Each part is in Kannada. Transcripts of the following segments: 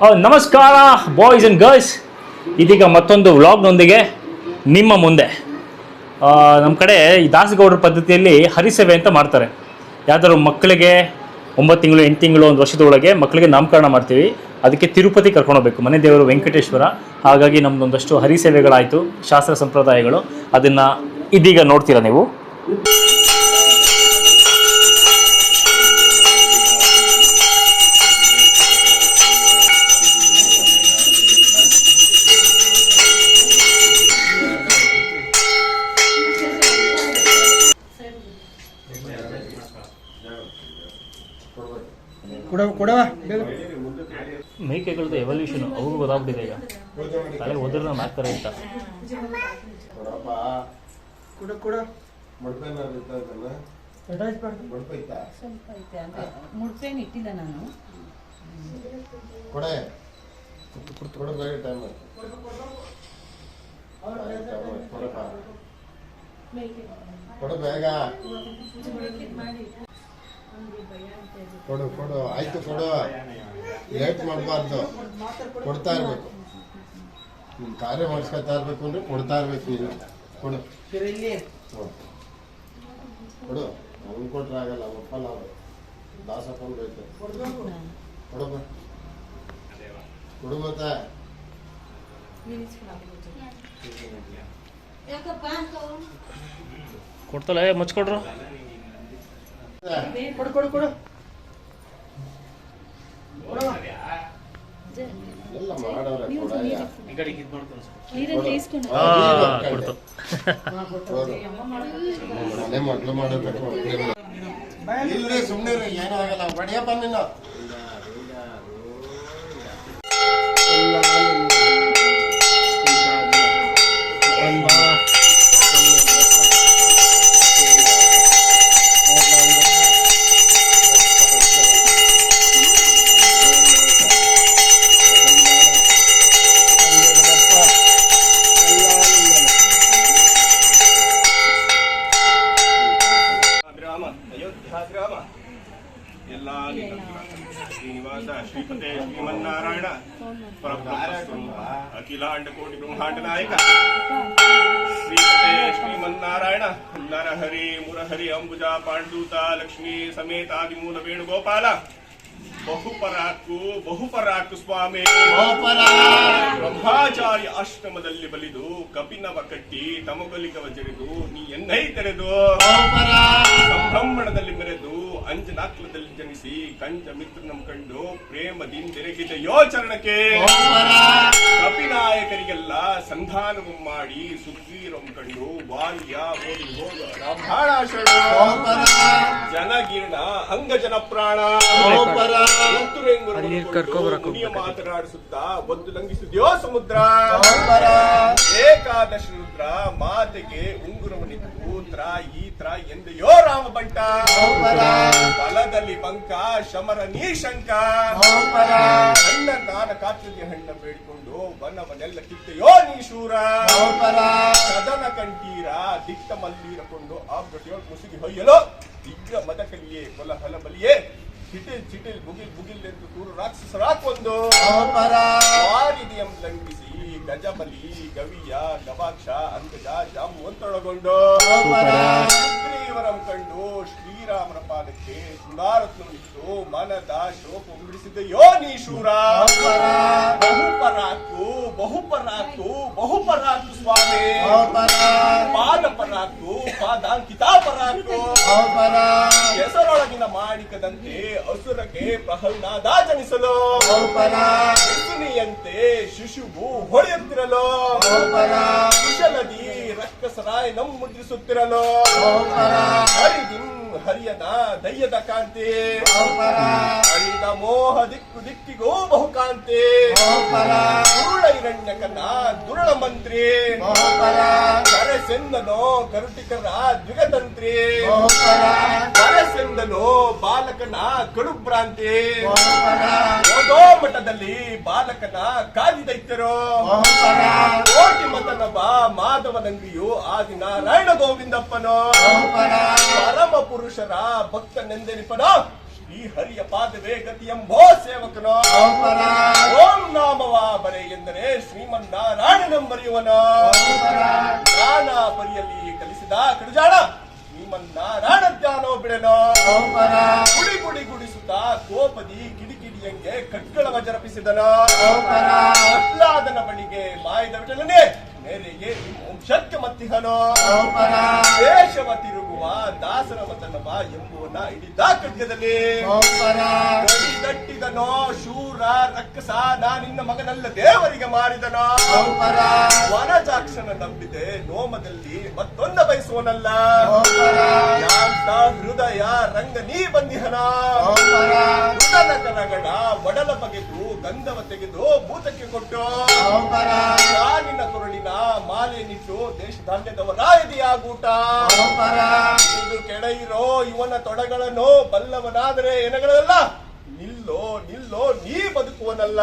ನಮಸ್ಕಾರ ಬಾಯ್ಸ್ ಆ್ಯಂಡ್ ಗರ್ಲ್ಸ್ ಇದೀಗ ಮತ್ತೊಂದು ವ್ಲಾಗ್ನೊಂದಿಗೆ ನಿಮ್ಮ ಮುಂದೆ. ನಮ್ಮ ಕಡೆ ಈ ದಾಸಗೌಡರ ಪದ್ಧತಿಯಲ್ಲಿ ಹರಿಸೇವೆ ಅಂತ ಮಾಡ್ತಾರೆ. ಯಾವ್ದಾದ್ರು ಮಕ್ಕಳಿಗೆ ಒಂಬತ್ತು ತಿಂಗಳು, ಎಂಟು ತಿಂಗಳು, ಒಂದು ವರ್ಷದೊಳಗೆ ಮಕ್ಕಳಿಗೆ ನಾಮಕರಣ ಮಾಡ್ತೀವಿ. ಅದಕ್ಕೆ ತಿರುಪತಿ ಕರ್ಕೊಂಡು ಹೋಗ್ಬೇಕು. ಮನೆ ದೇವರು ವೆಂಕಟೇಶ್ವರ. ಹಾಗಾಗಿ ನಮ್ಮದೊಂದಷ್ಟು ಹರಿಸೇವೆಗಳಾಯಿತು, ಶಾಸ್ತ್ರ ಸಂಪ್ರದಾಯಗಳು. ಅದನ್ನು ಇದೀಗ ನೋಡ್ತೀರಾ ನೀವು? ಕೊಡವ ಮೇಕೆಗಳದ್ದು ಎವಲ್ಯೂಷನ್ ಅವ್ರಿಗೂ ಗೊತ್ತಾಗ್ಬಿಟ್ಟಿದೆ ಈಗ. ತಲೆ ಹೋದ್ರೆ ನಾವು ಹಾಕ್ತಾರೆ ಅಂತ ನೋಡಪ್ಪ ಕೊಡ ಕೊಡ. ಮುಡ್ಪೇನಾದ್ರು ಇತ್ತ ಇದನ್ನ? ಎಟಾಚ್ಬಾರ್ದು ಮುಡ್ಪ ಸ್ವಲ್ಪ ಐತೆ ಅಂದ್ರೆ ಮುಡ್ಪೇನು ಇಟ್ಟಿಲ್ಲ ನಾನು. ಕೊಡೆ. ಕೊಡು ಬೇಗ ಟೈಮ್ ಕೊಡಪ್ಪ. ಕೊಡು ಬೇಗ. ಕೊಡು ಕೊಡು. ಆಯ್ತು ಕೊಡು. ಲೇಟ್ ಮಾಡಬಾರ್ದು. ಕೊಡ್ತಾ ಇರ್ಬೇಕು. ನಿಮ್ ಕಾರ್ಯ ಮಾಡಿಸ್ಕೊತಾ ಇರ್ಬೇಕು ಅಂದ್ರೆ ಕೊಡ್ತಾ ಇರ್ಬೇಕು ನೀನು. ಕೊಡು. ಕೊಡು. ಅವ್ನು ಕೊಟ್ರೆ ಆಗಲ್ಲ ಒಪ್ಪಲ್ಲ ನಾವು ದಾಸಪ್ಪನ ಬೇಕು. ಕೊಡು ಬಾ. ಕೊಡು ಮತ್ತೆ ಕೊಡ್ತಲ್ಲ ಮುಚ್ಕೊಡ್ರು. ಕೊಡು ಕೊಡು ಕೊಡು. ಮನೆ ಮಗ್ಳು ಮಾಡಬೇಕು ಇಲ್ಲಿ ಸುಮ್ಮನೆ ಏನೂ ಆಗಲ್ಲ. ಒಡೆಯ ನೀನು. ಪರಬ್ರಹ್ಮ ಅಖಿಲಾಂಡ ಕೋಟಿ ಬ್ರಹ್ಮಾಂಡ ನಾಯಕ. ಶ್ರೀ ಶ್ರೀಮನ್ನಾರಾಯಣ ನರಹರಿ ಮುರಹರಿ ಅಂಬುಜಾ ಪಾಂಡೂತ ಲಕ್ಷ್ಮೀ ಸಮೇತ ಆದಿಮೂಲ ವೇಣುಗೋಪಾಲ. ಬಹುಪರಾಕು ಬಹುಪರಾಕು ಸ್ವಾಮಿ. ಬ್ರಹ್ಮಾಚಾರ್ಯ ಆಶ್ರಮದಲ್ಲಿ ಬಲಿದು ಕಪಿನವ ಕಟ್ಟಿ ತಮಗಲಿಗವ ಜರಿದು ನೀ ಎನ್ನೈ ತೆರೆದು. ಸಂಭ್ರಮಣದಲ್ಲಿ ಮೆರೆದು ಅಂಜನಾಕ್ಲದಲ್ಲಿ ಜನಿಸಿ ಕಂಜ ಮಿತ್ರನಂ ಕಂಡು ಪ್ರೇಮದಿಂದೆರಗಿದ ಯೋಚರಣಕ್ಕೆ ಕಪಿನಾಯಕರಿಗೆಲ್ಲ ಸಂಧಾನವು ಮಾಡಿ ಸುಗ್ರೀರಂ ಕಂಡು ಬಾಲ್ಯ ಓಡಿ ಹೋಗ ರಾಮಾಯಣ ಜನಗೀರ್ಣ ಅಂಗಜನ ಪ್ರಾಣ. ಮುನಿಯ ಮಾತನಾಡಿಸುತ್ತಾ ಒಂದು ಲಂಘಿಸಿದ್ಯೋ ಸಮುದ್ರ. ಏಕಾದಶ ರುದ್ರ ಮಾತೆಗೆ ಉಂಗುರವನಿತ್ತು ತ್ರಾಯಿ ತ್ರ ಎಂದೆಯೋ ರಾಮ ಬಂಟ. ಫಲದಲ್ಲಿ ಬಂಕ ಶಮರ ನೀಶಂಕ. ಹಣ್ಣ ನಾನ ಕಾತ್ರಿಗೆ ಹಣ್ಣ ಬೇಡಿಕೊಂಡು ಬಣ್ಣವನ್ನೆಲ್ಲ ಕಿತ್ತೆಯೋ ನೀ ಶೂರ ಸದನ ಕಂಠೀರ ದಿಟ್ಟ ಮಲ್ಲೀರಕೊಂಡು ಆ ಪ್ರತಿಯೊಳ್ ಮುಸುಗಿ ಹೊಯ್ಯಲು. ದಿಗ್ಗ ಮದಕಲಿಯೇ ಕೊಲ ಹಲ ಬಲಿಯೇ. ಚಿಟಿಲ್ ಚಿಟಿಲ್ ಬುಗಿಲ್ ಬುಗಿಲ್ ಎಂದು ತೂರು ರಾಕ್ಷಸರಾಕೊಂದು ವಾರಿದಿಯಂ ಲಂಘಿಸಿ ಗಜಬಲಿ ಗವಿಯ ಗವಾಕ್ಷ ಅಂಗಜ ಜಾಂಬುವಂತೊಳಗೊಂಡು ಸುಗ್ರೀವರಂ ಕಂಡು ಶ್ರೀರಾಮನ ಪಾದಕ್ಕೆ ಸುಂದಾರತ್ನವಿತ್ತು ಮನದ ಶೋಕ ಉಳಿಸಿದ ಯೋನಿ ಶೂರ. ಬಹುಪರಾಕು ಬಹುಪರಾಕು ಬಹುಪರಾಕು ಸ್ವಾಮಿ. ಪಾದ ಪರಾಕು ಪಾದಾಂಕಿತ ಮಾಣಿಕದಂತೆ ಅಸುರಕ್ಕೆ ಪ್ರಹ್ಲಾದ ಜನಿಸಲು. ಶಿಶುನಿಯಂತೆ ಶಿಶುವು ಹೊಳೆಯುತ್ತಿರಲು. ಕುಶಲದಿ ರಕ್ಕಸರಾಯ ನಮ್ ಮುದ್ರಿಸುತ್ತಿರಲು. ಹರಿದಿಂ ಹರಿಯದ ದಯ್ಯದ ಕಾಂತಿ. ಹರಿದ ಮೋಹ ದಿಕ್ಕು ದಿಕ್ಕಿಗೋ ಬಹುಕಾಂತಿ. ದುರುಳ ಹಿರಣ್ಯಕನ ದುರುಳ ಮಂತ್ರಿ. ಕರೆಸೆಂದನೋ ಕರುಟಿಕರ ದ್ವಿಗತಂತ್ರಿ. ಕರೆಸೆಂದನೋ ಬಾಲಕನ ಕಡುಭ್ರಾಂತಿ ಓದೋ ಮಠದಲ್ಲಿ ಬಾಲಕನ ಕಾದಿದೈತ್ಯರು ಕೋಟಿ ಮತನವ ಮಾಧವನಂಗಿಯು ಆದಿ ನಾರಾಯಣ ಗೋವಿಂದಪ್ಪನೋ ಪರಮ ಪುರುಷರ ಭಕ್ತನೆಂದೆನಿಪನ ಈ ಹರಿಯ ಪಾದವೇ ಗತಿ ಎಂಬೋ ಸೇವಕನ. ಓಂ ನಾಮವ ಬರೆ ಎಂದರೆ ಶ್ರೀಮನ್ನಾರಾಯಣನೆಂಬರಿಯವನು ನಾನಾ ಪರಿಯಲ್ಲಿ ಕಲಿಸಿದ ಕಡುಜಾಣ ಶ್ರೀಮನ್ನಾರಾಯಣ ಜ್ಞಾನೋ ಬಿಡೆನ. ಗುಡಿ ಗುಡಿ ಗುಡಿಸುತ್ತಾ ಕೋಪದಿ ಕಿಡಿಕಿಡಿಯಂಗೆ ಕಟ್ಗಳವ ಜರಪಿಸಿದನ ಪ್ರಹ್ಲಾದನ ಬಳಿಗೆ ಮಾಯದ ವಿಠಲನೆ ಮೇರೆಗೆ ವಂಶಕ್ಕೆ ಮತ್ತಿಹನೋ ದೇಶವ ತಿರುಗುವ ದಾಸರ ಮತನವ ಎಂಬುವನ ಇಡೀ ಖಡ್ಗದಲ್ಲಿ ದಟ್ಟಿದನೋ ಶೂರ ರಕ್ಕಸ ನಾ ನಿನ್ನ ಮಗನಲ್ಲ ದೇವರಿಗೆ ಮಾರಿದನೋ. ವನಜಾಕ್ಷನ ನಂಬಿದೆ ನೋಮದಲ್ಲಿ ಮತ್ತೊಂದ ಬಯಸುವನಲ್ಲ. ಹೃದಯ ರಂಗ ನೀ ಬಂದಿಹನ. ಕರಗಡ ಒಡಲ ಬಗೆದು ಗಂಧವ ತೆಗೆದು ಭೂತಕ್ಕೆ ಕೊಟ್ಟು. ಕಾಲಿನ ಕೊರಳಿನ ಮಾಲೆಯನ್ನಿಟ್ಟು ದೇಶ ಧಾನ್ಯದವರ ಎದೆಯಾಗೂಟ ಇದು ಕೆಡೆಯಿರೋ ಇವನ ತೊಡಗಳನ್ನು ಬಲ್ಲವನಾದರೆ ಏನಗಳಲ್ಲ ನಿಲ್ಲೋ ನಿಲ್ಲೋ ನೀ ಬದುಕುವನಲ್ಲ.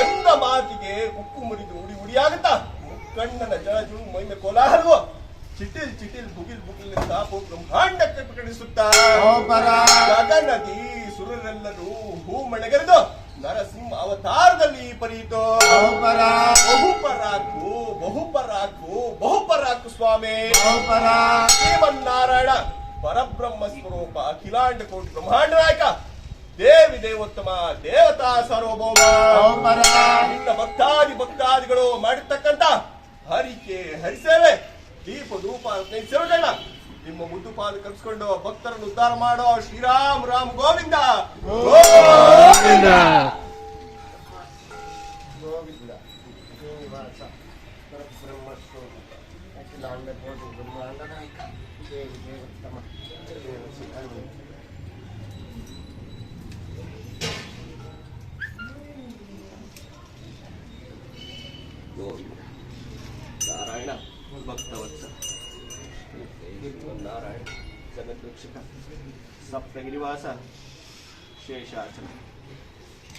ಎಂದ ಮಾತಿಗೆ ಉಕ್ಕು ಮುರಿದು ಉಡಿ ಉಡಿಯಾಗುತ್ತಾ? ಕಣ್ಣನ ಜಳಜು ಮೈನ ಕೋಲಾಹಲವು. ಚಿಟಿಲ್ ಚಿಟಿಲ್ ಬುಗಿಲ್ ಬುಗಿಲ್ ಸಾಪು ಬ್ರಹ್ಮಾಂಡಕ್ಕೆ ಪ್ರಕಟಿಸುತ್ತಾ? ಗಗನದಿ ಸುರರೆಲ್ಲರೂ ಹೂ ಮಳೆಗರೆದು ನರಸಿಂಹ ಅವತಾರದಲ್ಲಿ ಪರೀತು ಬಹುಪರಾಕು ಬಹುಪರಾಕು ಬಹುಪರಾಕು ಸ್ವಾಮಿ. ಶ್ರೀಮನ್ನಾರಾಯಣ ಪರಬ್ರಹ್ಮ ಸ್ವರೂಪ ಅಖಿಲಾಂಡ ಕೋಟಿ ಬ್ರಹ್ಮಾಂಡ ನಾಯಕ ದೇವಿ ದೇವೋತ್ತಮ ದೇವತಾ ಸಾರ್ವಭೌಮ. ನಿನ್ನ ಭಕ್ತಾದಿ ಭಕ್ತಾದಿಗಳು ಮಾಡಿರ್ತಕ್ಕಂತ ಹರಿಕೆ ಹರಿಸೇವೆ ದೀಪ ಧೂಪ ಸೇವೆಗಳನ್ನ ನಿಮ್ಮ ಮುದ್ದು ಪಾಲು ಕಲ್ಸ್ಕೊಂಡು ಭಕ್ತರನ್ನು ಉದ್ಧಾರ ಮಾಡೋ ಶ್ರೀರಾಮ್ ರಾಮ್ ಗೋವಿಂದ. ಗೋವಿಂದ. ಗೋವಿಂದ. ಶ್ರೀನಿವಾಸ ಪರಬ್ರಹ್ಮ ಸ್ವರೂಪ ಅಖಿಲಾಂಡ ಕೋಟಿ ಬ್ರಹ್ಮಾಂಡ? ನಾಯಕ ದೇವಿ ದೇವೋತ್ತಮ ಜಗದ್ರಕ್ಷಕ ಸಪ್ತಗಿರಿವಾಸ ಶೇಷಾಚಲ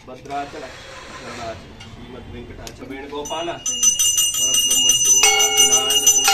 ಭದ್ರಾಚಲ ಗರುಡಾಚಲ ಶ್ರೀಮದ್ ವೆಂಕಟಾಚಲ ವೇಣುಗೋಪಾಲ ಪರಬ್ರಹ್ಮ ಸ್ವರೂಪ ಅಖಿಲಾಂಡ ಕೋಟಿ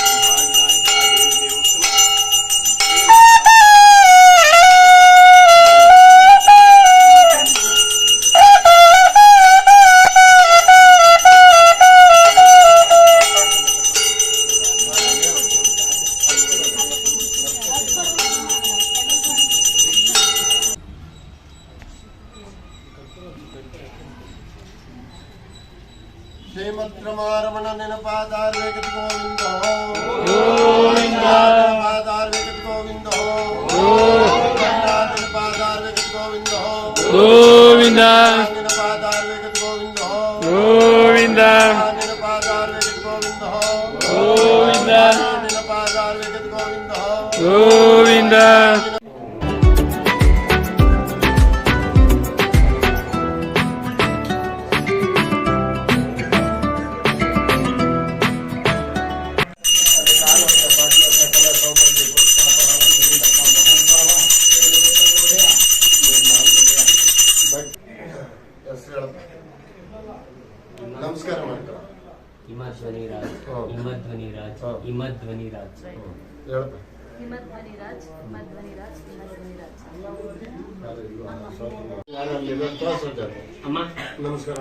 ಅಮ್ಮ? ನಮಸ್ಕಾರ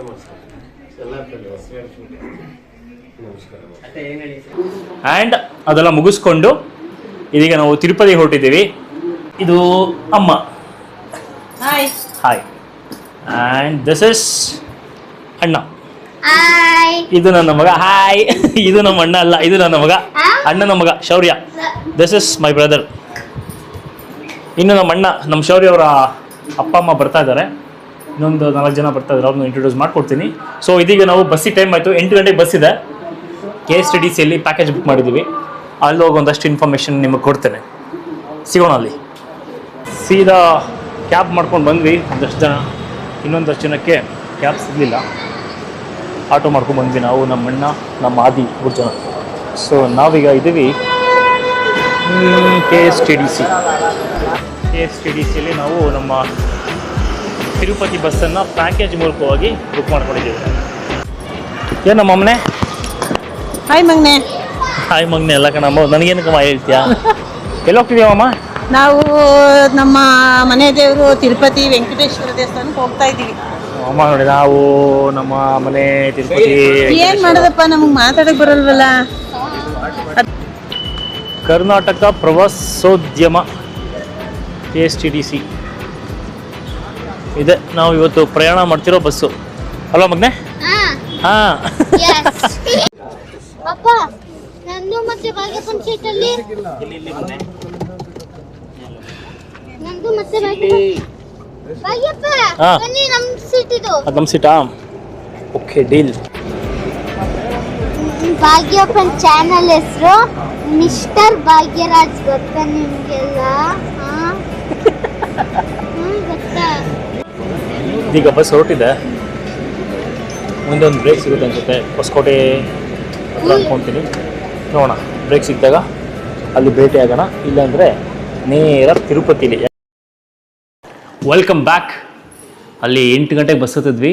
ಎಲ್ಲ ಕಡೆ ಆ್ಯಂಡ್ ಅದೆಲ್ಲ ಮುಗಿಸ್ಕೊಂಡು ಇದೀಗ ನಾವು ತಿರುಪತಿ ಹೊರಟಿದ್ದೀವಿ. ಇದು ಅಮ್ಮ. Hi hi and this is ಅಣ್ಣ. ಇದು ನನ್ನ ಮಗ. ಹಾಯ್ ಇದು ನಮ್ಮ ಅಣ್ಣ ಅಲ್ಲ ಇದು ನನ್ನ ಮಗ. ಅಣ್ಣನ ಮಗ Shaurya. This is my brother ಇನ್ನು ನಮ್ಮ ಅಣ್ಣ ನಮ್ಮ ಶೌರ್ಯ ಅವರ ಅಪ್ಪ ಅಮ್ಮ ಬರ್ತಾ ಇದ್ದಾರೆ. ಇನ್ನೊಂದು ನಾಲ್ಕು ಜನ ಬರ್ತಾ ಇದ್ದಾರೆ ಅವ್ರನ್ನ ಇಂಟ್ರೊಡ್ಯೂಸ್ ಮಾಡ್ಕೊಡ್ತೀನಿ. ಸೊ ಇದೀಗ ನಾವು ಬಸ್ಸಿಗೆ ಟೈಮ್ ಆಯಿತು. ಎಂಟು ಗಂಟೆಗೆ ಬಸ್ ಇದೆ. ಕೆ ಎಸ್ ಟಿ ಡಿ ಸಿಯಲ್ಲಿ ಪ್ಯಾಕೇಜ್ ಬುಕ್ ಮಾಡಿದ್ದೀವಿ ಅಲ್ಲಿ ಹೋಗಿ ಒಂದಷ್ಟು ಇನ್ಫಾರ್ಮೇಷನ್ ನಿಮಗೆ ಕೊಡ್ತೇನೆ. ಸಿಗೋಣ ಅಲ್ಲಿ. ಸೀದಾ ಕ್ಯಾಬ್ ಮಾಡ್ಕೊಂಡು ಬಂದ್ವಿ. ಒಂದಷ್ಟು ಜನ ಇನ್ನೊಂದಷ್ಟು ಜನಕ್ಕೆ ಕ್ಯಾಬ್ ಸಿಗಲಿಲ್ಲ. ಆಟೋ ಮಾಡ್ಕೊಂಡು ಬಂದ್ವಿ ನಾವು ನಮ್ಮ ಅಣ್ಣ ನಮ್ಮ ಆದಿ ಮೂರು ಜನ ಸೊ ನಾವೀಗ ಇದ್ದೀವಿ K S T D C K S T D ಸಿಯಲ್ಲಿ ನಾವು ನಮ್ಮ ತಿರುಪತಿ ಬಸ್ಸನ್ನು ಪ್ಯಾಕೇಜ್ ಮೂಲಕವಾಗಿ ಬುಕ್ ಮಾಡ್ಕೊಂಡಿದ್ದೀವಿ. ಏನು ನಮ್ಮ ಅಮ್ಮನೆ? ಹಾಯ್ ಮಗ್ನೆ. ಹಾಯ್ ಮಗ್ನೆ. ಎಲ್ಲ ಕಣಮ್ಮ ನನಗೇನಕ್ಕಮ್ಮ ಹೇಳ್ತೀಯಾ? ಎಲ್ಲಿ ಹೋಗ್ತಿದ್ದೀವಮ್ಮ ನಾವು ನಮ್ಮ ಮನೆ ದೇವರು ತಿರುಪತಿ ವೆಂಕಟೇಶ್ವರ ದೇವಸ್ಥಾನಕ್ಕೆ ಹೋಗ್ತಾ ಇದ್ದೀವಿ. ಅಮ್ಮ ನೋಡಿ ನಾವು ನಮ್ಮ ಮನೆ ತಿರುಪತಿ ಏನ್ ಮಾಡೋದಪ್ಪ ನಮಗೆ ಮಾತಾಡಕ್ ಬರಲ್ವಲ್ಲ? ಕರ್ನಾಟಕ ಪ್ರವಾಸೋದ್ಯಮ K S T D C ಇದೆ ನಾವು ಇವತ್ತು ಪ್ರಯಾಣ ಮಾಡ್ತಿರೋ ಬಸ್ಸು. ಅಲ್ವಾ ಮಗ್ನೆ? ಹಾಂ. ಅಪ್ಪ ನಂದು ಮತ್ತೆ ಭಾಗ್ಯ ಪಂಚಾಯತ್ ಅಲ್ಲಿ. ನಂದು ಮತ್ತೆ ಭಾಗ್ಯಪ್ಪ ಹಾ. ಬನ್ನಿ ನಮ್ ಸೀಟ್ ಇದು ಅದು ನಮ್ಮ ಸೀಟಾ? Okay deal. ಭಾಗ್ಯಪ್ಪನ ಚಾನಲ್ ಹೆಸರು ಮಿಸ್ಟರ್ ಭಾಗ್ಯರಾಜ್ ಗೊತ್ತಾ ನಿಮ್ಗೆಲ್ಲ? ಹಾ? ಹ್ಮ್, ಗೊತ್ತಾ? ಇದೀಗ ಬಸ್ ಹೊರಟಿದೆ. ಮುಂದೊಂದು ಬ್ರೇಕ್ ಸಿಗುತ್ತೆ ಅನ್ಸುತ್ತೆ. ಹೊಸಕೋಟೆ ಹತ್ರ ಅನ್ಕೊಂತೀನಿ. ನೋಡೋಣ. ಬ್ರೇಕ್ ಸಿಕ್ಕಿದಾಗ ಅಲ್ಲಿ ಭೇಟಿ ಆಗೋಣ ಇಲ್ಲಾಂದ್ರೆ ನೇರ ತಿರುಪತಿಲಿ. ವೆಲ್ಕಮ್ ಬ್ಯಾಕ್ ಅಲ್ಲಿ ಎಂಟು ಗಂಟೆಗೆ ಬಸ್ ಹತ್ತಿದ್ವಿ.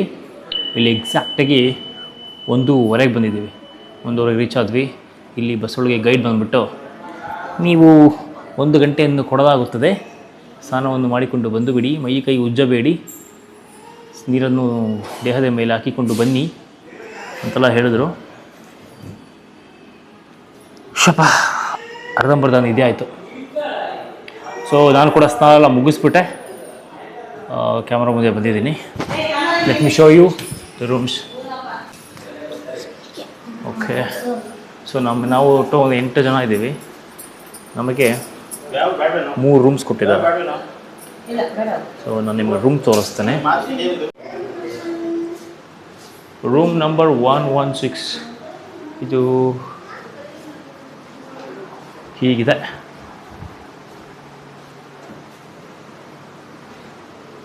ಇಲ್ಲಿ ಎಕ್ಸಾಕ್ಟಾಗಿ ಒಂದೂವರೆಗೆ ಬಂದಿದ್ದೀವಿ. ಒಂದೂವರೆಗೆ ರೀಚ್ ಆದ್ವಿ. ಇಲ್ಲಿ ಬಸ್ ಒಳಗೆ ಗೈಡ್ ಬಂದುಬಿಟ್ಟು ನೀವು ಒಂದು ಗಂಟೆಯನ್ನು ಕೊಡಲಾಗುತ್ತದೆ. ಸ್ನಾನವನ್ನು ಮಾಡಿಕೊಂಡು ಬಂದು ಬಿಡಿ ಮೈ ಕೈ ಉಜ್ಜಬೇಡಿ. ನೀರನ್ನು ದೇಹದ ಮೇಲೆ ಹಾಕಿಕೊಂಡು ಬನ್ನಿ ಅಂತೆಲ್ಲ ಹೇಳಿದ್ರು. ಶಪ, ಅರ್ಧಂಬರ್ಧ ನಿದ್ದೆ ಆಯಿತು. ಸೊ ನಾನು ಕೂಡ ಸ್ನಾನ ಎಲ್ಲ ಮುಗಿಸ್ಬಿಟ್ಟೆ. ಕ್ಯಾಮ್ರಾ ಮುಂದೆ ಬಂದಿದ್ದೀನಿ. Let me show you the rooms okay so ನಮ್ಮ ನಾವು ಒಟ್ಟು ಒಂದು ಎಂಟು ಜನ ಇದ್ದೀವಿ. ನಮಗೆ ಮೂರು ರೂಮ್ಸ್ ಕೊಟ್ಟಿದ್ದಾರೆ. ಸೊ ನಾನು ನಿಮಗೆ ರೂಮ್ ತೋರಿಸ್ತೇನೆ. Room number one one six ಇದು ಹೀಗಿದೆ.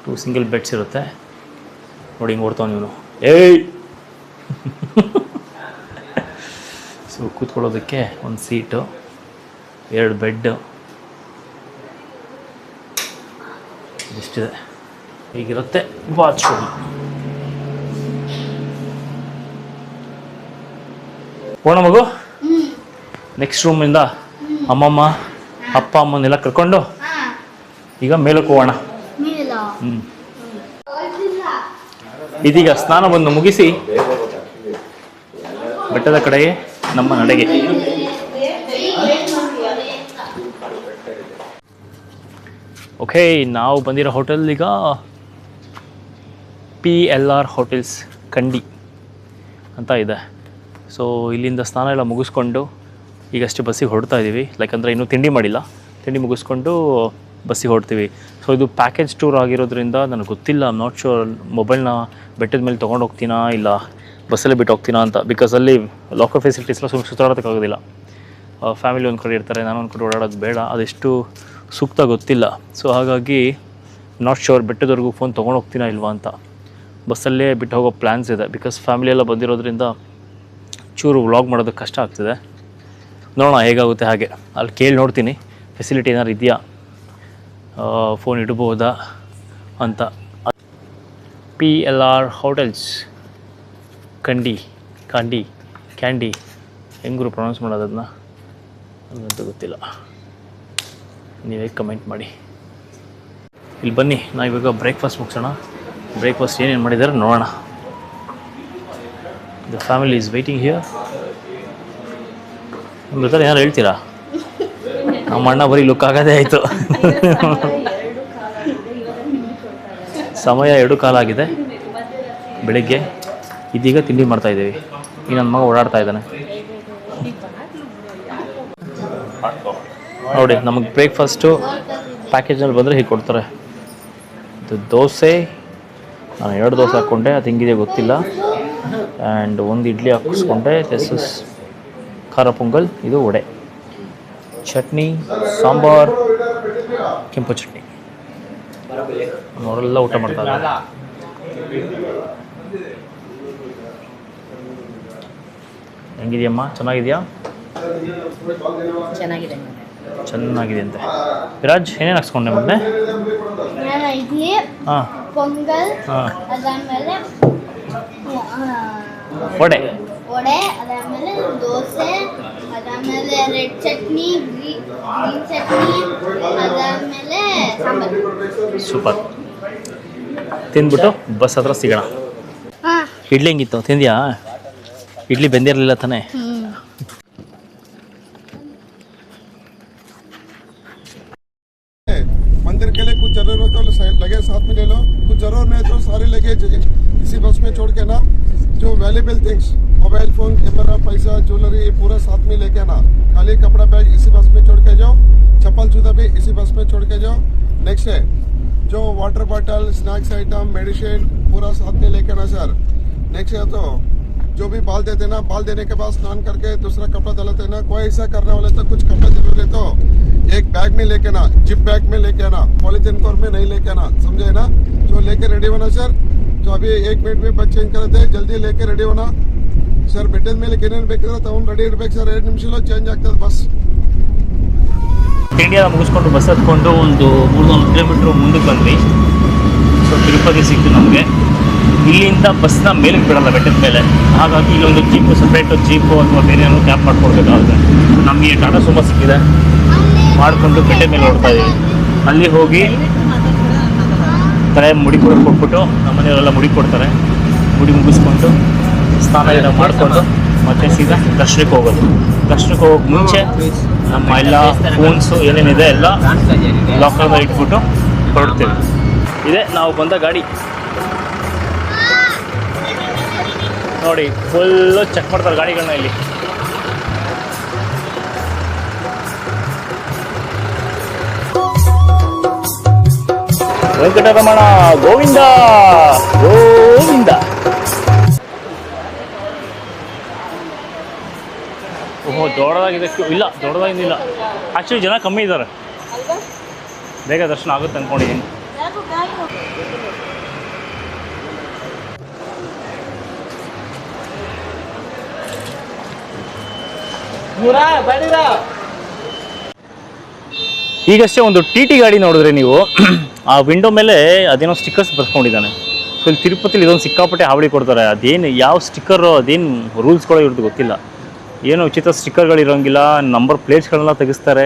ಟೂ ಸಿಂಗಲ್ ಬೆಡ್ಸ್ ಇರುತ್ತೆ. ನೋಡಿ ಹಿಂಗೆ ಓಡ್ತಾವ ನೀವು ಏಯ್! ಸೊ ಕೂತ್ಕೊಳ್ಳೋದಕ್ಕೆ ಒಂದು ಸೀಟು ಎರಡು ಬೆಡ್ಡು ಇಷ್ಟಿದೆ ಹೀಗಿರುತ್ತೆ ವಾಚ್ ಹೋಣ ಮಗು? ನೆಕ್ಸ್ಟ್ ರೂಮಿಂದ ಅಮ್ಮಮ್ಮ ಅಪ್ಪ ಅಮ್ಮನ್ನೆಲ್ಲ ಕರ್ಕೊಂಡು ಈಗ ಮೇಲಕ್ಕೆ ಹೋಗೋಣ. ಇದೀಗ ಸ್ನಾನವನ್ನು ಮುಗಿಸಿ ಬೆಟ್ಟದ ಕಡೆಗೆ ನಮ್ಮ ನಡೆಗೆ. ಓಕೆ, ನಾವು ಬಂದಿರೋ ಹೋಟೆಲ್ ಈಗ P L R hotels Kandy ಅಂತ ಇದೆ. ಸೊ ಇಲ್ಲಿಂದ ಸ್ನಾನ ಎಲ್ಲ ಮುಗಿಸ್ಕೊಂಡು ಈಗಷ್ಟೇ ಬಸ್ಸಿಗೆ ಹೊರಡ್ತಾ ಇದ್ದೀವಿ ಯಾಕಂದರೆ ಇನ್ನೂ ತಿಂಡಿ ಮಾಡಿಲ್ಲ. ತಿಂಡಿ ಮುಗಿಸ್ಕೊಂಡು ಬಸ್ಸಿಗೆ ಹೊರಡ್ತೀವಿ. ಸೊ ಇದು ಪ್ಯಾಕೇಜ್ ಟೂರ್ ಆಗಿರೋದ್ರಿಂದ ನನಗೆ ಗೊತ್ತಿಲ್ಲ. ನಾಟ್ ಶೋರ್ ಮೊಬೈಲ್ನ ಬೆಟ್ಟದ ಮೇಲೆ ತೊಗೊಂಡು ಹೋಗ್ತೀನಾ ಇಲ್ಲ ಬಸ್ಸಲ್ಲೇ ಬಿಟ್ಟು ಹೋಗ್ತೀನಾ ಅಂತ. ಬಿಕಾಸ್ ಅಲ್ಲಿ ಲಾಕರ್ ಫೆಸಿಲಿಟೀಸ್ ಎಲ್ಲ ಸುಮ್ಮನೆ ಸುತ್ತಾಡೋದಕ್ಕಾಗೋದಿಲ್ಲ ಫ್ಯಾಮಿಲಿ ಒಂದು ಕಡೆ ಇರ್ತಾರೆ, ನಾನು ಒಂದು ಕಡೆ ಓಡಾಡೋದು ಬೇಡ. ಅದೆಷ್ಟು ಸೂಕ್ತ ಗೊತ್ತಿಲ್ಲ. ಸೊ ಹಾಗಾಗಿ ನಾಟ್ ಶೋರ್ ಬೆಟ್ಟದವರೆಗೂ ಫೋನ್ ತೊಗೊಂಡು ಹೋಗ್ತೀನಾ ಇಲ್ವಾ ಅಂತ. ಬಸ್ಸಲ್ಲೇ ಬಿಟ್ಟು ಹೋಗೋ ಪ್ಲ್ಯಾನ್ಸ್ ಇದೆ. ಬಿಕಾಸ್ ಫ್ಯಾಮಿಲಿ ಎಲ್ಲ ಬಂದಿರೋದ್ರಿಂದ ಚೂರು ವ್ಲಾಗ್ ಮಾಡೋದಕ್ಕೆ ಕಷ್ಟ ಆಗ್ತಿದೆ. ನೋಡೋಣ ಹೇಗಾಗುತ್ತೆ ಹಾಗೆ. ಅಲ್ಲಿ ಕೇಳಿ ನೋಡ್ತೀನಿ. ಫೆಸಿಲಿಟಿ ಏನಾದ್ರು ಇದೆಯಾ? ಫೋನ್ ಇಡ್ಬೋದಾ ಅಂತ. P L R hotels Kandy Kandy Kandy ಹೆಂಗರು pronounce ಮಾಡೋದನ್ನ ಅದನ್ನ ಗೊತ್ತಿಲ್ಲ. ನೀವೇ ಕಮೆಂಟ್ ಮಾಡಿ. ಇಲ್ಲಿ ಬನ್ನಿ, ನಾವು ಇವಾಗ ಬ್ರೇಕ್ಫಾಸ್ಟ್ ಮುಗಿಸೋಣ. ಬ್ರೇಕ್ಫಾಸ್ಟ್ ಏನೇನು ಮಾಡಿದ್ದಾರೆ ನೋಡೋಣ. The family is waiting here ಜೊತೆ ಏನಾರು ಹೇಳ್ತೀರಾ? ನಮ್ಮ ಅಣ್ಣ ಬರೀ ಲುಕ್ ಆಗದೇ ಆಯಿತು. ಸಮಯ ಎರಡು ಕಾಲ ಆಗಿದೆ. ಬೆಳಿಗ್ಗೆ ಇದೀಗ ತಿಂಡಿ ಮಾಡ್ತಾ ಇದ್ದೀವಿ. ಈ ನನ್ನ ಮಗ ಓಡಾಡ್ತಾ ಇದ್ದಾನೆ. ನೋಡಿ, ನಮಗೆ ಬ್ರೇಕ್ಫಾಸ್ಟು ಪ್ಯಾಕೇಜ್ನಲ್ಲಿ ಬಂದರೆ ಹೀಗೆ ಕೊಡ್ತಾರೆ. ಇದು ದೋಸೆ. ನಾನು ಎರಡು ದೋಸೆ ಹಾಕ್ಕೊಂಡೆ, ಅದು ಹಿಂಗಿದೆ ಗೊತ್ತಿಲ್ಲ. ಆ್ಯಂಡ್ ಒಂದು ಇಡ್ಲಿ ಹಾಕಿಸ್ಕೊಂಡೆ. ಇಸ್ ಖಾರ ಪೊಂಗಲ್, ಇದು ವಡೆ. ಚಟ್ನಿ ಸಾಂಬಾರ್ ಕೆಂಪು ಚಟ್ನಿ. ಅವರೆಲ್ಲ ಊಟ ಮಾಡ್ತಾರೆ. ಹೆಂಗಿದೆಯಮ್ಮ? ಚೆನ್ನಾಗಿದೆಯಾ? ಚೆನ್ನಾಗಿದೆ. ಚೆನ್ನಾಗಿದೆ ಅಂತೆ. ವಿರಾಜ್ ಏನೇನು ಹಾಕ್ಸ್ಕೊಂಡೆ ಮೊನ್ನೆ ಇಡ್ಲಿ ಹಾಂ. ಪೊಂಗಲ್ ಅದಾದ್ಮೇಲೆ ವಡೆ. ವಡೆ ಅದಾದ್ಮೇಲೆ ದೋಸೆ ಅದಾದ್ಮೇಲೆ ರೆಡ್ ಚಟ್ನಿ ಗ್ರೀನ್ ಚಟ್ನಿ ಅದಾದ್ಮೇಲೆ ಸಾಂಬಾರು. ಸೂಪರ್. ತಿಂದ್ಬಿಟ್ಟು ಬಸ್ ಹತ್ರ ಸಿಗೋಣ. ಇಡ್ಲಿ ಹೆಂಗಿತ್ತು? ತಿಂದ್ಯಾ? ಇಡ್ಲಿ ಬೆಂದಿರಲಿಲ್ಲ ತಾನೇ? स्नैक्स आइटम मेडिसिन पूरा साथ में लेके आना सर नेक्स्ट है तो जो भी बाल देते ना बाल देने के बाद स्नान करके दूसरा कपड़ा डलाते ना कोई ऐसा करने वाले तो कुछ कपड़े जरूर तो एक बैग में लेके आना जिप बैग में लेके आना पॉलिथीन कवर में नहीं लेके आना समझे ना जो लेके रेडी होना सर जो अभी एक मिनट में बस चेंज करते हैं जल्दी लेके रेडी होना ಸರ್ ಬೆಟ್ಟದ ಮೇಲೆ ಏನೇನು ಬೇಕಿದ್ರೆ ತಗೊಂಡು ರೆಡಿ ಇರ್ಬೇಕು ಸರ್ ಎರಡು ನಿಮಿಷದಲ್ಲಿ ಚೇಂಜ್ ಆಗ್ತದೆ ಬಸ್ ತಿಂಡಿ ಎಲ್ಲ ಮುಗಿಸ್ಕೊಂಡು ಬಸ್ ಹತ್ಕೊಂಡು ಒಂದು ಮೂರ್ನಾಲ್ಕು ಕಿಲೋಮೀಟ್ರ್ ಮುಂದಕ್ಕೆ ಬಂದ್ವಿ ಸೊ ತಿರುಪತಿ ಸಿಕ್ತು ನಮಗೆ. ಇಲ್ಲಿಂದ ಬಸ್ನ ಮೇಲಕ್ಕೆ ಬಿಡಲ್ಲ ಬೆಟ್ಟದ ಮೇಲೆ. ಹಾಗಾಗಿ ಇಲ್ಲೊಂದು ಜೀಪು ಸಪ್ರೇಟು ಜೀಪು ಅಥವಾ ಬೇರೆ ಏನೋ ಕ್ಯಾಬ್ ಮಾಡ್ಕೊಡ್ಬೇಕಾಗುತ್ತೆ ನಮಗೆ ಟಾಟಾ ಸುಮೋ ಸಿಕ್ಕಿದೆ. ಮಾಡಿಕೊಂಡು ಬೆಟ್ಟದ ಮೇಲೆ ಹೊಡ್ತಾ ಇದ್ದೀವಿ ಅಲ್ಲಿ ಹೋಗಿ ತಲೆ ಮುಡಿ ಕೂಡ ಕೊಟ್ಬಿಟ್ಟು ನಮ್ಮ ಮನೆಯವರೆಲ್ಲ ಮುಡಿ ಕೊಡ್ತಾರೆ. ಮುಡಿ ಮುಗಿಸ್ಕೊಂಡು ಸ್ನಾನ ಎಲ್ಲ ಮಾಡಿಕೊಂಡು ಮತ್ತೆ ಸೀದಾ ದರ್ಶನಕ್ಕೆ ಹೋಗೋದು. ದರ್ಶನಕ್ಕೆ ಹೋಗೋಕೆ ಮುಂಚೆ ನಮ್ಮ ಎಲ್ಲ ಫೋನ್ಸು ಏನೇನಿದೆ ಎಲ್ಲ ಲಾಕರ್ನ ಇಟ್ಬಿಟ್ಟು ಹೊರಡ್ತೀವಿ. ಇದೆ, ನಾವು ಬಂದ ಗಾಡಿ. ನೋಡಿ ಫುಲ್ಲು ಚೆಕ್ ಮಾಡ್ತಾರೆ ಗಾಡಿಗಳನ್ನ ಇಲ್ಲಿ. ವೆಂಕಟರಮಣ ಗೋವಿಂದ ಗೋವಿಂದ. ಓಹೋ, ದೊಡ್ಡದಾಗಿದೆ ಕ್ಯೂ. ಇಲ್ಲ ದೊಡ್ಡದಾಗಿಲ್ಲ ಆ್ಯಕ್ಚುಲಿ ಜನ ಕಮ್ಮಿ ಇದ್ದಾರೆ. ಬೇಗ ದರ್ಶನ ಆಗುತ್ತೆ ಅಂದ್ಕೊಂಡಿದ್ದೀನಿ ಈಗಷ್ಟೇ ಒಂದು ಟಿ ಟಿ ಗಾಡಿ ನೋಡಿದ್ರೆ ನೀವು, ಆ ವಿಂಡೋ ಮೇಲೆ ಅದೇನೋ ಸ್ಟಿಕ್ಕರ್ಸ್ ಬರ್ಸ್ಕೊಂಡಿದ್ದಾನೆ. ಸೊ ಇಲ್ಲಿ ತಿರುಪತಿಲಿ ಇದೊಂದು ಸಿಕ್ಕಾಪಟ್ಟೆ ಹಾವಳಿ ಕೊಡ್ತಾರೆ. ಅದೇನು, ಯಾವ ಸ್ಟಿಕ್ಕರು ಅದೇನು ರೂಲ್ಸ್ಗಳು ಇರೋದು ಗೊತ್ತಿಲ್ಲ. ಏನೋ ಉಚಿತ ಸ್ಟಿಕ್ಕರ್ಗಳು ಇರೋಂಗಿಲ್ಲ ನಂಬರ್ ಪ್ಲೇಟ್ಸ್ಗಳನ್ನ ತೆಗಿಸ್ತಾರೆ.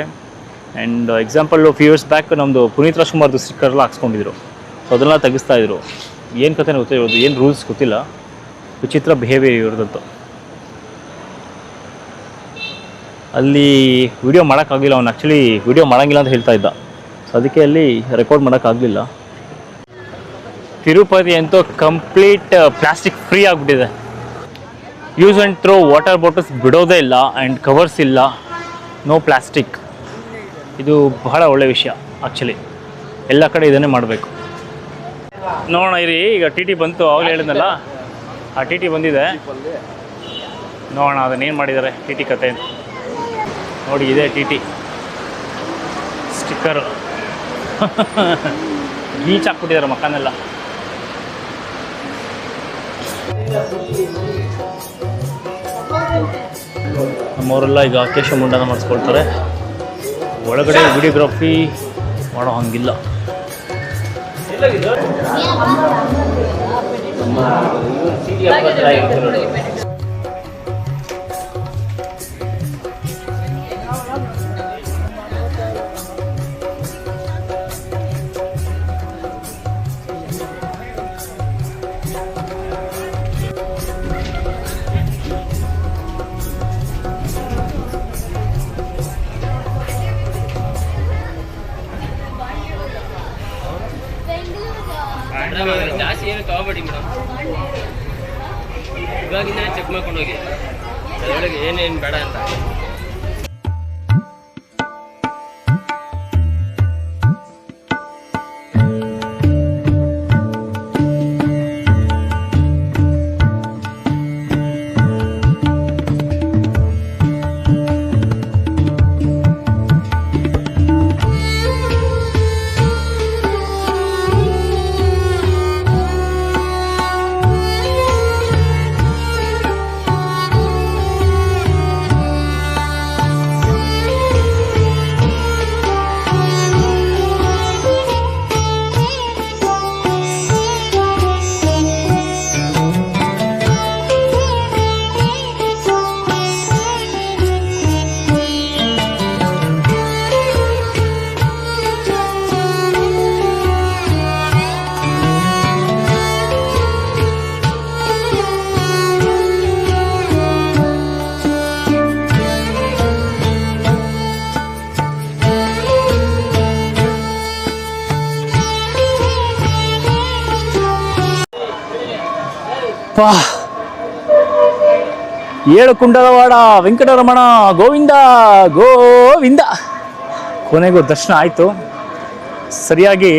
And example few years back ನಮ್ಮದು ಪುನೀತ್ ರಾಜ್ಕುಮಾರ್ದು ಸ್ಟಿಕ್ಕರ್ಲ್ಲ ಹಾಕ್ಸ್ಕೊಂಡಿದ್ರು. ಸೊ ಅದನ್ನ ತೆಗಿಸ್ತಾ ಇದ್ರು. ಏನು ಕಥೆ ಗೊತ್ತಿಲ್ಲ ಏನು ರೂಲ್ಸ್ ಗೊತ್ತಿಲ್ಲ. ವಿಚಿತ್ರ ಬಿಹೇವಿಯರ್ ಇವ್ರದ್ದು ಅಲ್ಲಿ ವಿಡಿಯೋ ಮಾಡೋಕ್ಕಾಗಲಿಲ್ಲ ಅವ್ನು. ಆ್ಯಕ್ಚುಲಿ ವಿಡಿಯೋ ಮಾಡೋಂಗಿಲ್ಲ ಅಂತ ಹೇಳ್ತಾ ಇದ್ದ. ಸೊ ಅದಕ್ಕೆ ಅಲ್ಲಿ ರೆಕಾರ್ಡ್ ಮಾಡೋಕ್ಕಾಗಲಿಲ್ಲ. ತಿರುಪತಿ ಅಂತೂ ಕಂಪ್ಲೀಟ್ ಪ್ಲಾಸ್ಟಿಕ್ ಫ್ರೀ ಆಗಿಬಿಟ್ಟಿದೆ. Use and throw water bottles ಬಿಡೋದೇ ಇಲ್ಲ ಆ್ಯಂಡ್ ಕವರ್ಸ್ ಇಲ್ಲ. ನೋ ಪ್ಲಾಸ್ಟಿಕ್ ಇದು ಬಹಳ ಒಳ್ಳೆ ವಿಷಯ ಆ್ಯಕ್ಚುಲಿ ಎಲ್ಲ ಕಡೆ ಇದನ್ನೇ ಮಾಡಬೇಕು. ನೋಡೋಣ ಇರಿ ಈಗ ಟಿ ಟಿ ಬಂತು ಆಗಲೇ ಹೇಳಿದ್ನಲ್ಲ? ಆ ಟಿ ಟಿ ಬಂದಿದೆ. ನೋಡೋಣ ಅದನ್ನೇನು ಮಾಡಿದ್ದಾರೆ ಟಿ ಟಿ ಕತೆ. ಅಂತ ನೋಡಿ ಇದೆ ಟಿ ಟಿ ಸ್ಟಿಕ್ಕರು ಗೀಚ್ ಹಾಕ್ಬಿಟ್ಟಿದ್ದಾರೆ ಮಕ್ಕನೆಲ್ಲ. ನಮ್ಮವರೆಲ್ಲ ಈಗ ಕೇಶ ಮುಂಡನ ಮಾಡಿಸ್ಕೊಳ್ತಾರೆ. ಒಳಗಡೆ ವಿಡಿಯೋಗ್ರಫಿ ಮಾಡೋ ಹಂಗಿಲ್ಲ. ಜಾಸ್ತಿ ಇವಾಗಿಂದ ಚೆಕ್ ಮಾಡ್ಕೊಂಡು ಹೋಗಿ. ಅದರೊಳಗೆ ಏನೇನು ಬೇಡ ಅಂತ. ಪಾ ಏಳು ಕುಂಡಲವಾಡ, ವೆಂಕಟರಮಣ, ಗೋವಿಂದ ಗೋವಿಂದ. ಕೊನೆಗೂ ದರ್ಶನ ಆಯಿತು. ಸರಿಯಾಗಿ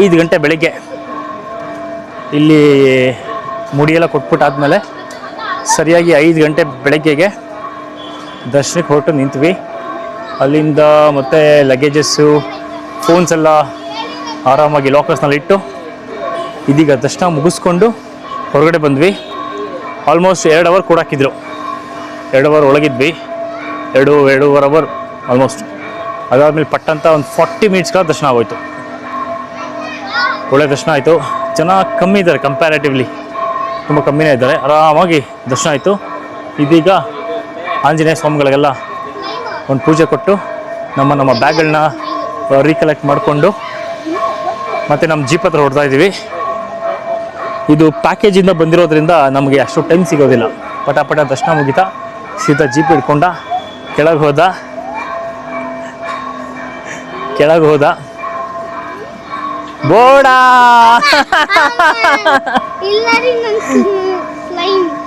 ಐದು ಗಂಟೆ ಬೆಳಗ್ಗೆ ಇಲ್ಲಿ ಮುಡಿಯೆಲ್ಲ ಕೊಟ್ಬಿಟ್ಟಾದ್ಮೇಲೆ ಸರಿಯಾಗಿ ಐದು ಗಂಟೆ ಬೆಳಗ್ಗೆಗೆ ದರ್ಶನಕ್ಕೆ ಹೊರಟು ನಿಂತ್ವಿ. ಅಲ್ಲಿಂದ ಮತ್ತೆ ಲಗೇಜಸ್ಸು ಫೋನ್ಸ್ ಎಲ್ಲ ಆರಾಮಾಗಿ ಲಾಕರ್ಸ್ನಲ್ಲಿ ಇಟ್ಟು ಇದೀಗ ದರ್ಶನ ಮುಗಿಸ್ಕೊಂಡು ಹೊರಗಡೆ ಬಂದ್ವಿ. ಆಲ್ಮೋಸ್ಟ್ ಎರಡು ಅವರ್ ಕೂಡ ಹಾಕಿದ್ರು. ಎರಡು ಅವರ್ ಒಳಗಿದ್ವಿ. ಎರಡು, ಎರಡೂವರೆ ಅವರ್ ಆಲ್ಮೋಸ್ಟ್ ಅದಾದಮೇಲೆ ಪಟ್ಟಂತ ಒಂದು ಫಾರ್ಟಿ ಮಿನಿಟ್ಸ್ಗಳ ದರ್ಶನ ಆಗೋಯ್ತು. ಒಳ್ಳೆ ದರ್ಶನ ಆಯಿತು. ಜನ ಕಮ್ಮಿ ಇದ್ದಾರೆ ಕಂಪ್ಯಾರೇಟಿವ್ಲಿ ತುಂಬ ಕಮ್ಮಿನೇ ಇದ್ದಾರೆ. ಆರಾಮಾಗಿ ದರ್ಶನ ಆಯಿತು. ಇದೀಗ ಆಂಜನೇಯ ಸ್ವಾಮಿಗಳಿಗೆಲ್ಲ ಒಂದು ಪೂಜೆ ಕೊಟ್ಟು ನಮ್ಮ ನಮ್ಮ ಬ್ಯಾಗ್ಗಳನ್ನ ರೀಕಲೆಕ್ಟ್ ಮಾಡಿಕೊಂಡು ಮತ್ತು ನಮ್ಮ ಜೀಪ್ ಹತ್ರ ಹೊಡ್ತಾ ಇದ್ದೀವಿ. ಇದು ಪ್ಯಾಕೇಜಿಂದ ಬಂದಿರೋದ್ರಿಂದ ನಮಗೆ ಅಷ್ಟು ಟೈಮ್ ಸಿಗೋದಿಲ್ಲ. ಪಟಾಪಟ ಪಟ ದರ್ಶನ ಮುಗಿತಾ ಸೀದಾ ಜೀಪ್ ಹಿಡ್ಕೊಂಡ ಕೆಳಗೆ ಹೋದ. ಕೆಳಗೆ ಹೋದ. ಬೋಡಾ!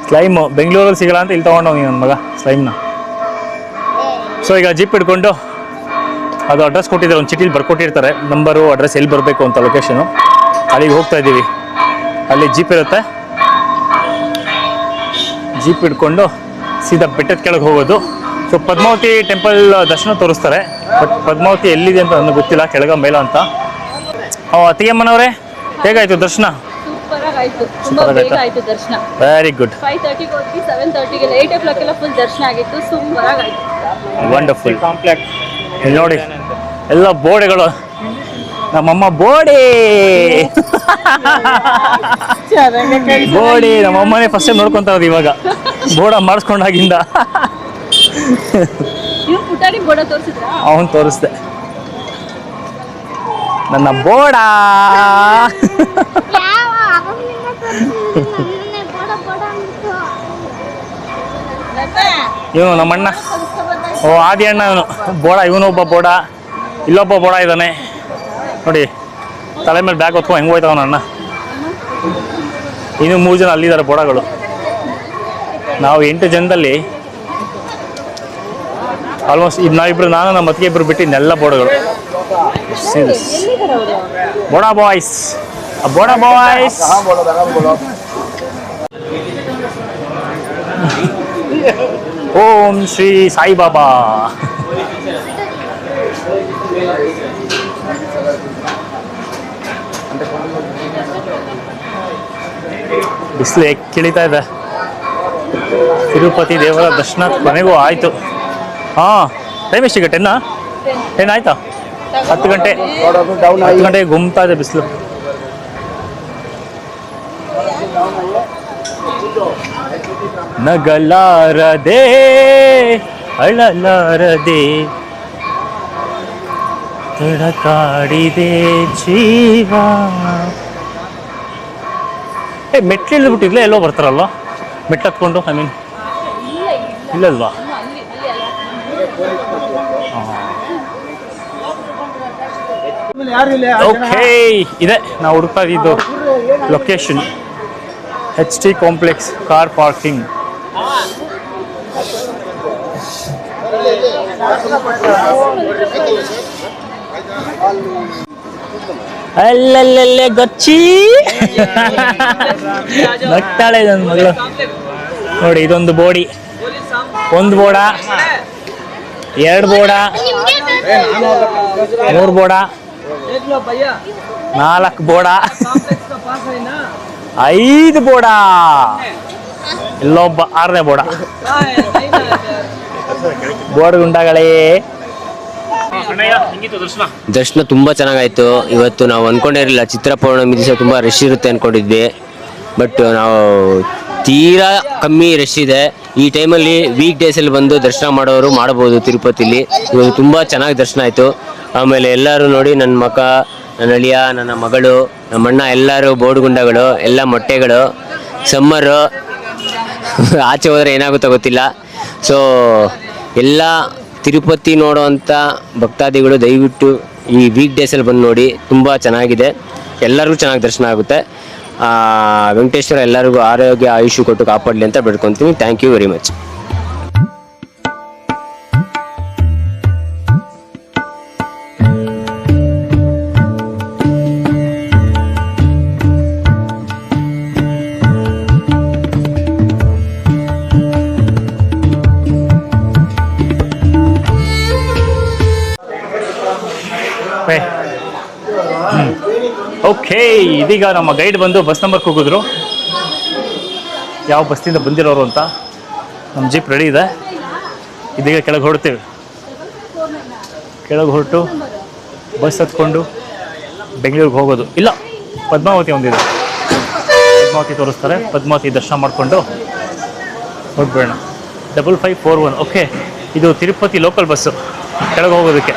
ಸ್ಲೈಮು ಬೆಂಗಳೂರಲ್ಲಿ ಸಿಗಲ್ಲ ಅಂತ ಇಲ್ಲಿ ತಗೊಂಡೋಗಿ ನನ್ನ ಮಗ ಸ್ಲೈಮ್ನ ಸೊ ಈಗ ಜೀಪ್ ಹಿಡ್ಕೊಂಡು ಅದು ಅಡ್ರೆಸ್ ಕೊಟ್ಟಿದ್ದಾರೆ ಒಂದು ಚೀಟಿಲಿ ಬರ್ಕೊಟ್ಟಿರ್ತಾರೆ. ನಂಬರು ಅಡ್ರೆಸ್ ಎಲ್ಲಿ ಬರಬೇಕು ಅಂತ ಲೊಕೇಶನು ಅಲ್ಲಿಗೆ ಹೋಗ್ತಾ ಇದ್ದೀವಿ. ಅಲ್ಲಿ ಜೀಪ್ ಇರುತ್ತೆ. ಜೀಪ್ ಹಿಡ್ಕೊಂಡು ಸೀದಾ ಬೆಟ್ಟದ ಕೆಳಗೆ ಹೋಗೋದು. ಸೊ ಪದ್ಮಾವತಿ ಟೆಂಪಲ್ ದರ್ಶನ ತೋರಿಸ್ತಾರೆ. ಬಟ್ ಪದ್ಮಾವತಿ ಎಲ್ಲಿದೆ ಅಂತ ನನಗೆ ಗೊತ್ತಿಲ್ಲ ಕೆಳಗ ಮೇಲ ಅಂತ. ಓ ಅತ್ತಿಗೆಮ್ಮನವರೇ ಹೇಗಾಯ್ತು ದರ್ಶನ? ಸೂಪರ್ ಆಯ್ತು ತುಂಬಾ ಬೇಗ ಆಯ್ತು ದರ್ಶನ. ವೆರಿ ಗುಡ್ ವಂಡರ್ಫುಲ್ ಇಲ್ಲಿ ನೋಡಿ ಎಲ್ಲ ಬೋಡೆಗಳು. ನಮ್ಮಮ್ಮ ಬೋಡಿ. ಬೋಡಿ ನಮ್ಮಮ್ಮನೇ ಫಸ್ಟ್ ಟೈಮ್ ನೋಡ್ಕೊಂತ ಇರೋದು ಇವಾಗ. ಬೋಡ ಮಾಡಿಸ್ಕೊಂಡಾಗಿಂದ. ಅವನ್ ತೋರಿಸ್ದೆ. ನನ್ನ ಬೋಡ. ಇವನು ನಮ್ಮಣ್ಣ. ಓ ಆದಿ ಅಣ್ಣ ಇವನು. ಬೋಡ ಇವನೊಬ್ಬ ಒಬ್ಬ ಬೋಡ. ಇಲ್ಲೊಬ್ಬ ಬೋಡ ಇದ್ದಾನೆ. ನೋಡಿ. ತಲೆ ಮೇಲೆ ಬ್ಯಾಗ್ ಹೊತ್ಕೊಂಡು ಹೆಂಗೆ ಹೋಯ್ತಾವ ನನ್ನ? ಇನ್ನು ಮೂರು ಜನ ಅಲ್ಲಿದ್ದಾರೆ ಬೋಡಗಳು. ನಾವು ಎಂಟು ಜನದಲ್ಲಿ ಆಲ್ಮೋಸ್ಟ್ ಇದು ನಾವಿಬ್ರು, ನಾನು, ನಮ್ಮ ಮತ್ತಿಗೆ ಇಬ್ರು ಬಿಟ್ಟು ಇನ್ನೆಲ್ಲ ಬೋಡಗಳು. ಬೋಡಾ ಬಾಯ್ಸ್. ಬೋಡಾ ಬಾಯ್ಸ್. ಓಂ ಶ್ರೀ ಸಾಯಿಬಾಬಾ. ಬಿಸಿಲು ಕಿಳಿತಾ ಇದೆ. ತಿರುಪತಿ ದೇವರ ದರ್ಶನ ಕೊನೆಗೂ ಆಯಿತು. ಹಾಂ ಟೈಮ್ ಎಷ್ಟಿಗೆ? ಟೆನ್ನ ಟೆನ್ ಆಯ್ತಾ? ಹತ್ತು ಗಂಟೆ. ಹತ್ತು ಗಂಟೆಗೆ ಗುಮ್ತಾ ಇದೆ ಬಿಸಿಲು. ನಗಲಾರದೆ, ಅಳಲಾರದೆ, ತಡಕಾಡಿದೆ ಜೀವ. ಏ ಮೆಟ್ಲು ಇಳ್ಬಿಟ್ಟಿರ್ಲೇ ಎಲ್ಲೋ ಬರ್ತಾರಲ್ಲ ಮೆಟ್ಲು ಹತ್ಕೊಂಡು ಐ ಮೀನ್ ಇಲ್ಲಲ್ವಾ? ಇಲ್ಲ ಓಕೆ ಇದೆ. ನಾವು ಹುಡುಕ್ತಾ location H T complex car parking ಅಲ್ಲಲ್ಲಲ್ಲೇ ಗೊಚ್ಚಿ. ನಗ್ತಾಳೆ ನನ್ನ ಮಗಳು ನೋಡಿ ಇದೊಂದು ಬೋಡಿ ಒಂದು ಬೋಡ ಎರಡು ಬೋಡ ಮೂರು ಬೋಡ ನಾಲ್ಕು ಬೋಡ ಐದು ಬೋಡ ಇಲ್ಲೊಬ್ಬ ಆರನೇ ಬೋಡ ಬೋರ್ಡ್ ಗುಂಡಗಳೇ ದರ್ಶನ? ತುಂಬ ಚೆನ್ನಾಗಾಯ್ತು. ಇವತ್ತು ನಾವು ಅನ್ಕೊಂಡಿರಲಿಲ್ಲ ಚಿತ್ರ ಪೌರ್ಣಮಿ ದಿವಸ ತುಂಬ ರಶ್ ಇರುತ್ತೆ ಅನ್ಕೊಂಡಿದ್ವಿ. ಬಟ್ ನಾವು ತೀರಾ ಕಮ್ಮಿ ರಶ್ ಇದೆ. ಈ ಟೈಮಲ್ಲಿ ವೀಕ್ ಡೇಸಲ್ಲಿ ಬಂದು ದರ್ಶನ ಮಾಡೋರು ಮಾಡ್ಬೋದು ತಿರುಪತಿಲಿ. ಇವತ್ತು ತುಂಬ ಚೆನ್ನಾಗಿ ದರ್ಶನ ಆಯಿತು. ಆಮೇಲೆ ಎಲ್ಲರೂ ನೋಡಿ ನನ್ನ ಮಕ್ಕ ನನ್ನ ಅಳಿಯ, ನನ್ನ ಮಗಳು, ನಮ್ಮ ಅಣ್ಣ ಎಲ್ಲರೂ ಬೋರ್ಡುಗುಂಡಗಳು ಎಲ್ಲ ಮೊಟ್ಟೆಗಳು ಸಮ್ಮರು ಆಚೆ ಹೋದರೆ ಏನಾಗುತ್ತೋ ಗೊತ್ತಿಲ್ಲ. ಸೊ ಎಲ್ಲ ತಿರುಪತಿ ನೋಡೋವಂಥ ಭಕ್ತಾದಿಗಳು ದಯವಿಟ್ಟು ಈ ವೀಕ್ ಡೇಸಲ್ಲಿ ಬಂದು ನೋಡಿ, ತುಂಬ ಚೆನ್ನಾಗಿದೆ. ಎಲ್ಲರಿಗೂ ಚೆನ್ನಾಗಿ ದರ್ಶನ ಆಗುತ್ತೆ. ವೆಂಕಟೇಶ್ವರ ಎಲ್ಲರಿಗೂ ಆರೋಗ್ಯ ಆಯುಷ್ಯ ಕೊಟ್ಟು ಕಾಪಾಡಲಿ ಅಂತ ಬೇಡ್ಕೊತೀನಿ. ಥ್ಯಾಂಕ್ ಯು ವೆರಿ ಮಚ್ ಇದೀಗ ನಮ್ಮ ಗೈಡ್ ಬಂದು ಬಸ್ ನಂಬರ್ ಕೂಗಿದ್ರು ಯಾವ ಬಸ್ಸಿಂದ ಬಂದಿರೋರು ಅಂತ. ನಮ್ಮ ಜೀಪ್ ರೆಡಿ ಇದೆ. ಇದೀಗ ಕೆಳಗೆ ಹೊರಡ್ತೀವಿ. ಕೆಳಗೆ ಹೊರಟು ಬಸ್ ಹತ್ಕೊಂಡು ಬೆಂಗಳೂರಿಗೆ ಹೋಗೋದು. ಇಲ್ಲ, ಪದ್ಮಾವತಿ ಒಂದಿದೆ. ಪದ್ಮಾವತಿ ತೋರಿಸ್ತಾರೆ. ಪದ್ಮಾವತಿ ದರ್ಶನ ಮಾಡಿಕೊಂಡು ಹೊರಡ್ಬೇಡ double five four one okay ಇದು ತಿರುಪತಿ ಲೋಕಲ್ ಬಸ್ಸು ಕೆಳಗೆ ಹೋಗೋದಕ್ಕೆ.